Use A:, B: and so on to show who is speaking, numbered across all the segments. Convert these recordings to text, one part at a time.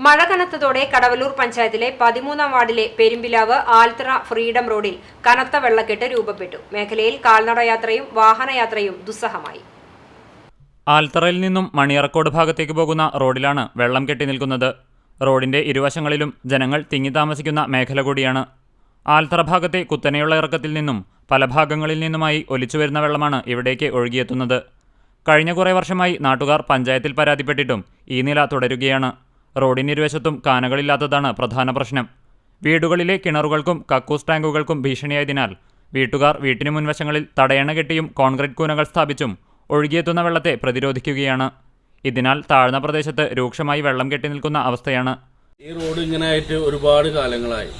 A: മഴ കനത്തതോടെ കടവലൂർ പഞ്ചായത്തിലെ പതിമൂന്നാം വാർഡിലെ പെരുമ്പിലാവ് ആൽത്തറ ഫ്രീഡം റോഡിൽ കനത്ത വെള്ളക്കെട്ട് രൂപപ്പെട്ടു. മേഖലയിൽ കാൽനടയാത്രയും വാഹനയാത്രയും ദുസ്സഹമായി.
B: ആൽത്തറയിൽ നിന്നും മണിയറക്കോട് ഭാഗത്തേക്ക് പോകുന്ന റോഡിലാണ് വെള്ളം കെട്ടി നിൽക്കുന്നത്. റോഡിന്റെ ഇരുവശങ്ങളിലും ജനങ്ങൾ തിങ്ങി താമസിക്കുന്ന മേഖല കൂടിയാണ്. ആൽത്തറ ഭാഗത്തെ കുത്തനെയുള്ള ഇറക്കത്തിൽ നിന്നും പല ഭാഗങ്ങളിൽ നിന്നുമായി ഒലിച്ചുവരുന്ന വെള്ളമാണ് ഇവിടേക്ക് ഒഴുകിയെത്തുന്നത്. കഴിഞ്ഞ കുറേ വർഷമായി നാട്ടുകാർ പഞ്ചായത്തിൽ പരാതിപ്പെട്ടിട്ടും ഈ നില തുടരുകയാണ്. റോഡിനിരുവശത്തും കാനകളില്ലാത്തതാണ് പ്രധാന പ്രശ്നം. വീടുകളിലെ കിണറുകൾക്കും കക്കൂസ് ടാങ്കുകൾക്കും ഭീഷണിയായതിനാൽ വീട്ടുകാർ വീട്ടിനു മുൻവശങ്ങളിൽ തടയണ കെട്ടിയും കോൺക്രീറ്റ് കൂനകൾ സ്ഥാപിച്ചും ഒഴുകിയെത്തുന്ന വെള്ളത്തെ പ്രതിരോധിക്കുകയാണ്. ഇതിനാൽ താഴ്ന്ന പ്രദേശത്ത് രൂക്ഷമായി വെള്ളം കെട്ടി നിൽക്കുന്ന അവസ്ഥയാണ്.
C: ഈ റോഡ് ഇങ്ങനെയായിട്ട് ഒരുപാട് കാലങ്ങളായി.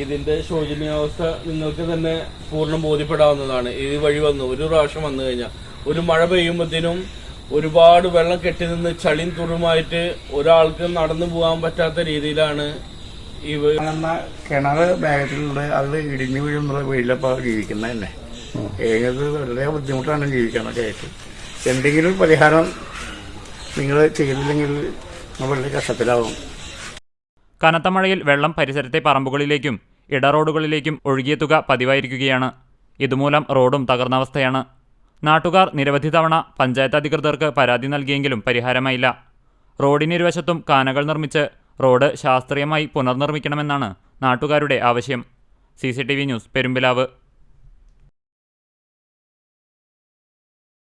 C: ഇതിന്റെ ശോചനീയാവസ്ഥ നിങ്ങൾക്ക് തന്നെ പൂർണം ബോധ്യപ്പെടാവുന്നതാണ്. ഈ വഴി വന്നു. ഒരു പ്രാവശ്യം വന്നു കഴിഞ്ഞാൽ ഒരു മഴ പെയ്യുമ്പോഴത്തേനും ഒരുപാട് വെള്ളം കെട്ടി നിന്ന് ചളിയും തുറുമായിട്ട് ഒരാൾക്ക് നടന്നു പോകാൻ പറ്റാത്ത രീതിയിലാണ് ഈ
D: കിണർ ബാഗത്തിലുണ്ട് അത് ഇടിഞ്ഞു വീഴുന്നുള്ള വീട്ടിലപ്പോൾ ജീവിക്കുന്നത് തന്നെ. ഏത് വളരെ ബുദ്ധിമുട്ടാണ് ജീവിക്കാനൊക്കെ ആയിട്ട് എന്തെങ്കിലും പരിഹാരം നിങ്ങൾ ചെയ്തില്ലെങ്കിൽ നമ്മൾ വളരെ കഷ്ടത്തിലാവും.
B: കനത്ത മഴയിൽ വെള്ളം പരിസരത്തെ പറമ്പുകളിലേക്കും ഇടറോഡുകളിലേക്കും ഒഴുകിയെത്തുക പതിവായിരിക്കുകയാണ്. ഇതുമൂലം റോഡും തകർന്നവസ്ഥയാണ് നാട്ടുകാർ നിരവധി തവണ പഞ്ചായത്ത് അധികൃതർക്ക് പരാതി നൽകിയെങ്കിലും പരിഹാരമായില്ല. റോഡിനിരുവശത്തും കാനകൾ നിർമ്മിച്ച് റോഡ് ശാസ്ത്രീയമായി പുനർനിർമ്മിക്കണമെന്നാണ് നാട്ടുകാരുടെ ആവശ്യം. C news Perumpilavu.